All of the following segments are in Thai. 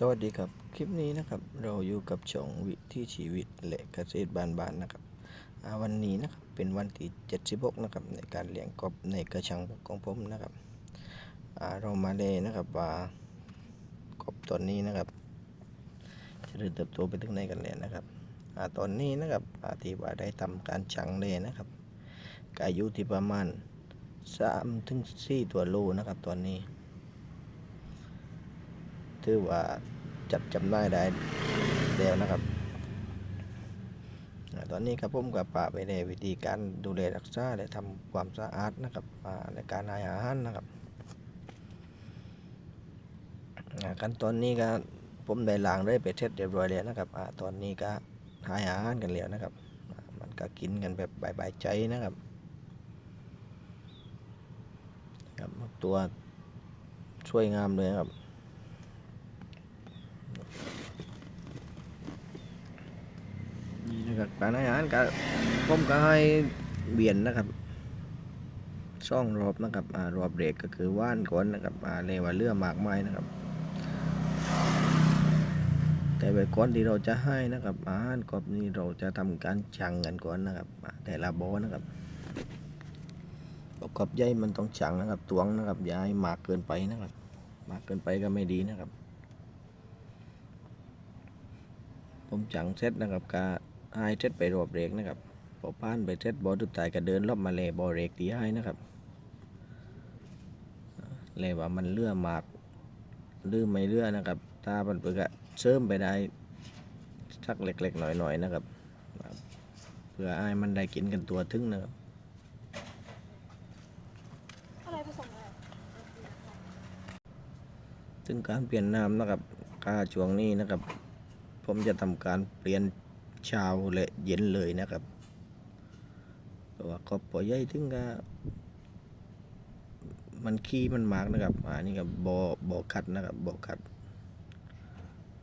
สวัสดีครับ คลิปนี้นะครับเราอยู่กับช่องวิถีชีวิตและเกษตรบ้านๆนะครับวันนี้นะครับเป็นวันที่76นะครับในการเลี้ยงกบในกระชังของผมนะครับเรามาเลยนะครับว่ากบตอนนี้นะครับจะเริ่มเติบโตไปถึงไหนกันแล้วนะครับอตอนนี้นะครับอาที่ว่าได้ทำการชังเลยนะครับก็อายุที่ประมาณ3ถึง4ตัวโลนะครับตอนนี้ ถือว่าจัดจำหน่ายได้แล้วนะครับ ตอนนี้ครับผมกับป่าไปในวิธีการดูแลรักษาและทำความสะอาดนะครับในการห้อาหารนะครับอ่าขั้นตอนนี้ก็ผมได้ล้างได้ไปเสร็จเรียบร้อยแล้วนะครับอตอนนี้ก็ให้อาหารกันแล้วนะครับ มันก็กินกันแบบบายใจนะครับครับตัวช่วยงามเลยครับ ครับการอาหารก็ผมก็ให้เบียนนะครับช่องรอบนะครับอ่ารอบเบรกก็คือว่านก่อนนะครับอ่าเรว่าเรือหมากไม้นะครับ แต่ไปก่อนที่เราจะให้นะครับอาหารกบนี้เราจะทำการชังกันก่อนนะครับแต่ละบอนะครับประกอบใหญ่มันต้องชังนะครับตวงนะครับอย่าให้มากเกินไปนะครับ มากเกินไปก็ไม่ดีนะครับ ผมจังเซตนะครับกา ไอเซตไปรอบเรกนะครับพอผ่านไปเซตบอลตุดตายก็เดินรอบมาเลยบอเรกตีให้นะครับเลยว่ามันเลื่อมากลือไม่เลื่อนะครับถ้ามันเปิดก็เสริมไปได้สักเล็กๆหน่อยๆนะครับ เพื่อไอ้มันได้กินกันตัวถึงนะครับอะไรผสมอะไรซึ่งการเปลี่ยนน้ำนะครับค่าช่วงนี้นะครับ ผมจะทำการเปลี่ยน เช้าและเย็นเลยนะครับว่าก็ปล่อยใหญ่ถึงก็มันขี้มันมากนะครับอันนี้ก็บอบอคัดนะครับบอคัด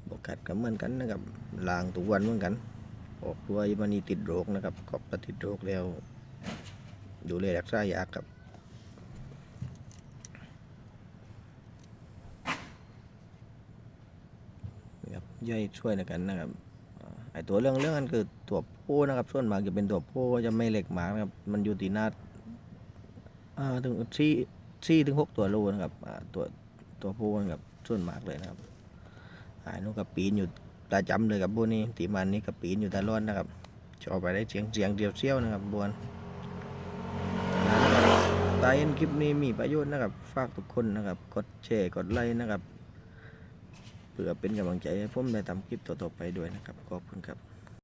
บอคัดก็เหมือนกันนะครับล้างทุกวันเหมือนกัน ออกด้วยมันนี่ติดโรคนะครับกบก็ติดโรคแล้ว ดูแลรักษายากครับครับย่อยช่วยในกันนะครับ ไอตัวเรื่องเรื่องนั้นคือตัวผู้นะครับ ส่วนมากจะเป็นตัวผู้จะไม่เหล็กหมากนะครับ มันอยู่ที่หนาอ่าถึงสี่สี่ถึงหกตัวโลนะครับตัวตัวผู้นะครับส่วนมากเลยนะครับอ่านู้กับปีนอยู่ตาจำเลยกับบัวนี้ตีมันนี้กับปีนอยู่ตาลอดนะครับชอบไปได้เสียงเสียงเดียวเซี่ยวนะครับบัวตายเอ็นคลิปนี้มีประโยชน์นะครับ ฝากทุกคนนะครับ กดแชร์ กดไลค์นะครับ เพื่อเป็นกำลังใจให้ผมได้ทำคลิปต่อๆไปด้วยนะครับ ขอบคุณครับ